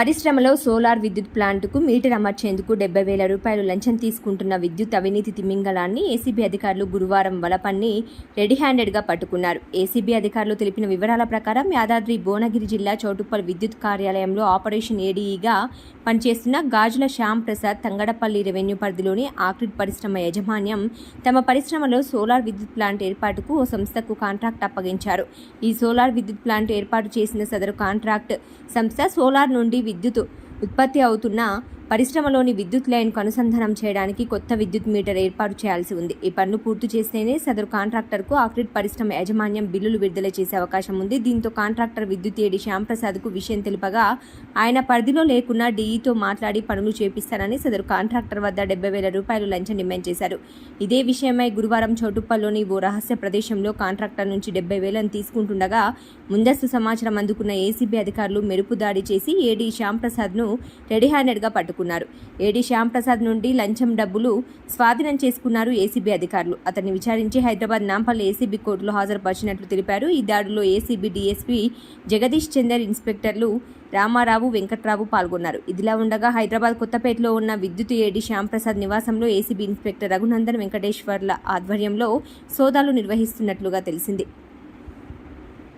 పరిశ్రమలో సోలార్ విద్యుత్ ప్లాంటుకు మీటర్ అమర్చేందుకు డెబ్బై వేల రూపాయలు లంచం తీసుకుంటున్న విద్యుత్ అవినీతి తిమింగలాన్ని ఏసీబీ అధికారులు గురువారం వలపన్ని రెడీ హ్యాండెడ్గా పట్టుకున్నారు. ఏసీబీ అధికారులు తెలిపిన వివరాల ప్రకారం యాదాద్రి భువనగిరి జిల్లా చౌటుప్పల్ విద్యుత్ కార్యాలయంలో ఆపరేషన్ ఏడీఈగా పనిచేస్తున్న గాజుల శ్యామ్ ప్రసాద్ తంగడపల్లి రెవెన్యూ పరిధిలోని ఆక్రిడ్ పరిశ్రమ యాజమాన్యం తమ పరిశ్రమలో సోలార్ విద్యుత్ ప్లాంట్ ఏర్పాటుకు ఓ సంస్థకు కాంట్రాక్ట్ అప్పగించారు. ఈ సోలార్ విద్యుత్ ప్లాంట్ ఏర్పాటు చేసిన సదరు కాంట్రాక్ట్ సంస్థ సోలార్ నుండి విద్యుత్ ఉత్పత్తి అవుతున్న పరిశ్రమలోని విద్యుత్ లైన్కు అనుసంధానం చేయడానికి కొత్త విద్యుత్ మీటర్ ఏర్పాటు చేయాల్సి ఉంది. ఈ పనులు పూర్తి చేస్తేనే సదరు కాంట్రాక్టర్కు ఆక్రిడ్ పరిశ్రమ యాజమాన్యం బిల్లులు విడుదల చేసే అవకాశం ఉంది. దీంతో కాంట్రాక్టర్ విద్యుత్ ఏడి శ్యాంప్రసాద్కు విషయం తెలుపగా ఆయన పరిధిలో లేకున్నా డీఈతో మాట్లాడి పనులు చేపిస్తానని సదరు కాంట్రాక్టర్ వద్ద డెబ్బై వేల రూపాయలు లంచం డిమాండ్ చేశారు. ఇదే విషయమై గురువారం చౌటుప్పల్లోని ఓ రహస్య ప్రదేశంలో కాంట్రాక్టర్ నుంచి డెబ్బై వేలను తీసుకుంటుండగా ముందస్తు సమాచారం అందుకున్న ఏసీబీ అధికారులు మెరుపు దాడి చేసి ఏడీ శ్యాంప్రసాద్ను రెడీ హ్యాండెడ్గా పట్టుకున్నారు. ఏడీ శ్యాంప్రసాద్ నుండి లంచం డబ్బులు స్వాధీనం చేసుకున్నారు ఏసీబీ అధికారులు. అతన్ని విచారించి హైదరాబాద్ నాంపల్లి ఏసీబీ కోర్టులో హాజరుపరిచినట్లు తెలిపారు. ఈ దాడిలో ఏసీబీ డీఎస్పీ జగదీష్ చందర్ ఇన్స్పెక్టర్లు రామారావు వెంకట్రావు పాల్గొన్నారు. ఇదిలా ఉండగా హైదరాబాద్ కొత్తపేటలో ఉన్న విద్యుత్ ఏడీ శ్యాంప్రసాద్ నివాసంలో ఏసీబీ ఇన్స్పెక్టర్ రఘునందన్ వెంకటేశ్వర్ల ఆధ్వర్యంలో సోదాలు నిర్వహిస్తున్నట్లుగా తెలిసింది.